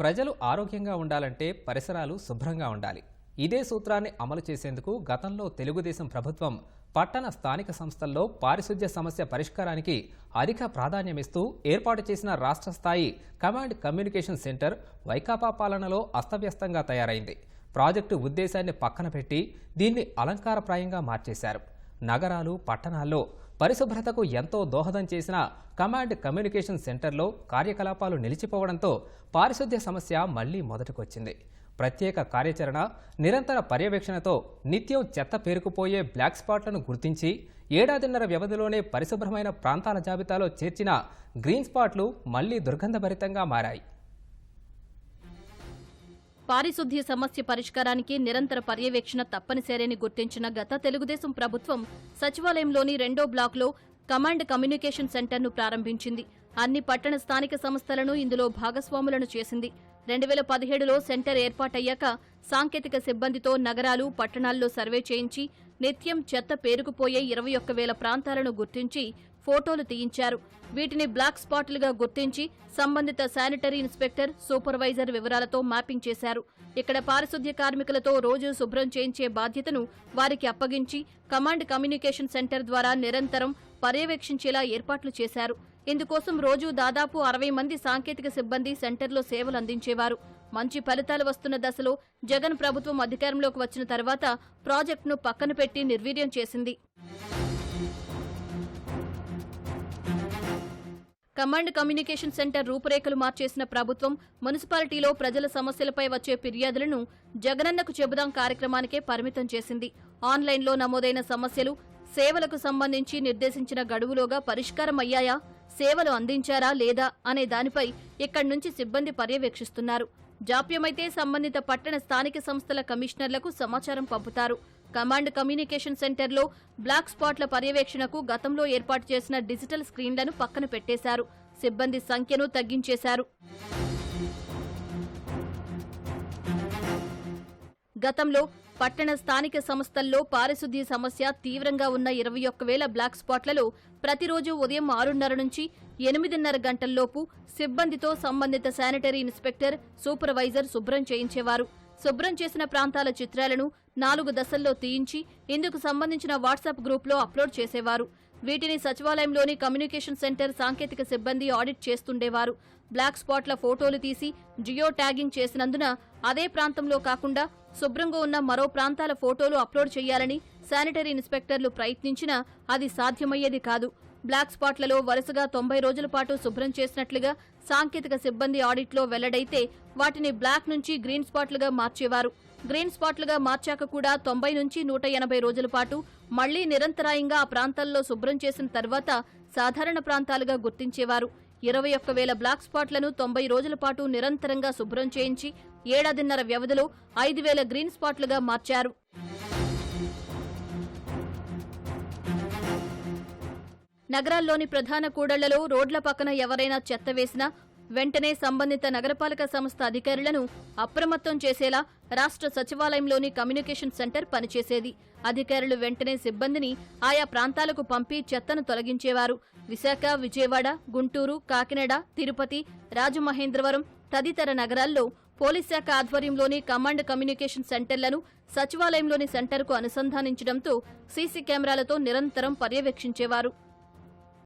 ప్రజలు ఆరోగ్యంగా ఉండాలంటే పరిసరాలు శుభ్రంగా ఉండాలి. ఇదే సూత్రాన్ని అమలు చేసేందుకు గతంలో తెలుగుదేశం ప్రభుత్వం పట్టణ స్థానిక సంస్థల్లో పారిశుధ్య సమస్య పరిష్కారానికి అధిక ప్రాధాన్యమిస్తూ ఏర్పాటు చేసిన రాష్ట్ర స్థాయి కమాండ్ కమ్యూనికేషన్ సెంటర్ వైకాపా పాలనలో అస్తవ్యస్తంగా తయారైంది. ప్రాజెక్టు ఉద్దేశాన్ని పక్కన పెట్టి దీన్ని అలంకారప్రాయంగా మార్చేశారు. నగరాలు పట్టణాల్లో పరిశుభ్రతకు ఎంతో దోహదం చేసిన కమాండ్ కమ్యూనికేషన్ సెంటర్లో కార్యకలాపాలు నిలిచిపోవడంతో పారిశుద్ధ్య సమస్య మళ్ళీ మొదటికొచ్చింది. ప్రత్యేక కార్యాచరణ నిరంతర పర్యవేక్షణతో నిత్యం చెత్త పేరుకుపోయే బ్లాక్ స్పాట్లను గుర్తించి ఏడాదిన్నర వ్యవధిలోనే పరిశుభ్రమైన ప్రాంతాల జాబితాలో చేర్చిన గ్రీన్ స్పాట్లు మళ్ళీ దుర్గంధభరితంగా మారాయి. పారిశుద్ధ్య సమస్య పరిష్కారానికి నిరంతర పర్యవేక్షణ తప్పనిసరని గుర్తించిన గత తెలుగుదేశం ప్రభుత్వం సచివాలయంలోని రెండో బ్లాక్లో కమాండ్ కమ్యూనికేషన్ సెంటర్ను ప్రారంభించింది. అన్ని పట్టణ స్థానిక సంస్థలను ఇందులో భాగస్వాములను చేసింది. రెండు వేల పదిహేడులో సెంటర్ ఏర్పాటయ్యాక సాంకేతిక సిబ్బందితో నగరాలు పట్టణాల్లో సర్వే చేయించి నిత్యం చెత్త పేరుకుపోయే ఇరవై ఒక్క వేల ప్రాంతాలను గుర్తించి ఫోటోలు తీయించారు. వీటిని బ్లాక్ స్పాట్లుగా గుర్తించి సంబంధిత శానిటరీ ఇన్స్పెక్టర్ సూపర్వైజర్ వివరాలతో మ్యాపింగ్ చేశారు. ఇక్కడ పారిశుద్ధ్య కార్మికులతో రోజు శుభ్రం చేయించే బాధ్యతను వారికి అప్పగించి కమాండ్ కమ్యూనికేషన్ సెంటర్ ద్వారా నిరంతరం పర్యవేక్షించేలా ఏర్పాట్లు చేశారు. ఇందుకోసం రోజూ దాదాపు అరవై మంది సాంకేతిక సిబ్బంది సెంటర్లో సేవలు అందించేవారు. మంచి ఫలితాలు వస్తున్న దశలో జగన్ ప్రభుత్వం అధికారంలోకి వచ్చిన తర్వాత ప్రాజెక్టును పక్కన పెట్టి నిర్వీర్యం చేసింది. కమాండ్ కమ్యూనికేషన్ సెంటర్ రూపురేఖలు మార్చేసిన ప్రభుత్వం మున్సిపాలిటీలో ప్రజల సమస్యలపై వచ్చే ఫిర్యాదులను జగనన్నకు చెబుదాం కార్యక్రమానికే పరిమితం చేసింది. ఆన్లైన్లో నమోదైన సమస్యలు సేవలకు సంబంధించి నిర్దేశించిన గడువులోగా పరిష్కారం అయ్యాయా సేవలు అందించారా లేదా అనే దానిపై ఇక్కడి నుంచి సిబ్బంది పర్యవేక్షిస్తున్నారు. జాప్యమైతే సంబంధిత పట్టణ స్థానిక సంస్థల కమిషనర్లకు సమాచారం పంపుతారు. కమాండ్ కమ్యూనికేషన్ సెంటర్లో బ్లాక్ స్పాట్ల పర్యవేక్షణకు గతంలో ఏర్పాటు చేసిన డిజిటల్ స్క్రీన్లను పక్కన పెట్టేశారు. సిబ్బంది సంఖ్యను తగ్గించేశారు. గతంలో పట్టణ స్థానిక సంస్థల్లో పారిశుద్ధ్య సమస్య తీవ్రంగా ఉన్న ఇరవై ఒక్క వేల బ్లాక్ స్పాట్లలో ప్రతిరోజు ఉదయం ఆరున్నర నుంచి ఎనిమిదిన్నర గంటల్లోపు సిబ్బందితో సంబంధిత శానిటరీ ఇన్స్పెక్టర్ సూపర్వైజర్ శుభ్రం చేయించేవారు. శుభ్రం చేసిన ప్రాంతాల చిత్రాలను నాలుగు దశల్లో తీయించి ఇందుకు సంబంధించిన వాట్సాప్ గ్రూప్లో అప్లోడ్ చేసేవారు. వీటిని సచివాలయంలోని కమ్యూనికేషన్ సెంటర్ సాంకేతిక సిబ్బంది ఆడిట్ చేస్తుండేవారు. బ్లాక్ స్పాట్ల ఫోటోలు తీసి జియో ట్యాగింగ్ చేసినందున అదే ప్రాంతంలో కాకుండా శుభ్రంగా ఉన్న మరో ప్రాంతాల ఫోటోలు అప్లోడ్ చేయాలని శానిటరీ ఇన్స్పెక్టర్లు ప్రయత్నించినా అది సాధ్యమయ్యేది కాదు. బ్లాక్ స్పాట్లలో వరుసగా తొంభై రోజుల పాటు శుభ్రం చేసినట్లుగా సాంకేతిక సిబ్బంది ఆడిట్లో వెల్లడైతే వాటిని బ్లాక్ నుంచి గ్రీన్ స్పాట్లుగా మార్చేవారు. గ్రీన్ స్పాట్లుగా మార్చాక కూడా తొంభై నుంచి నూట ఎనభై రోజుల పాటు మళ్ళీ నిరంతరాయంగా ఆ ప్రాంతాల్లో శుభ్రం చేసిన తర్వాత సాధారణ ప్రాంతాలుగా గుర్తించేవారు. ఇరవై ఒక్క వేల బ్లాక్ స్పాట్లను తొంభై రోజుల పాటు నిరంతరంగా శుభ్రం చేయించి ఏడాదిన్నర వ్యవధిలో ఐదు వేల గ్రీన్ స్పాట్లుగా మార్చారు. నగరాల్లోని ప్రధాన కూడళ్ళలో రోడ్ల పక్కన ఎవరైనా చెత్త వేసినా వెంటనే సంబంధిత నగరపాలక సంస్థ అధికారులను అప్రమత్తం చేసేలా రాష్ట్ర సచివాలయంలోని కమ్యూనికేషన్ సెంటర్ పనిచేసేది. అధికారులు వెంటనే సిబ్బందిని ఆయా ప్రాంతాలకు పంపి చెత్తను తొలగించేవారు. విశాఖ విజయవాడ గుంటూరు కాకినాడ తిరుపతి రాజమహేంద్రవరం తదితర నగరాల్లో పోలీస్ శాఖ ఆధ్వర్యంలోని కమాండ్ కమ్యూనికేషన్ సెంటర్లను సచివాలయంలోని సెంటర్కు అనుసంధానించడంతో సీసీ కెమెరాలతో నిరంతరం పర్యవేక్షించేవారు.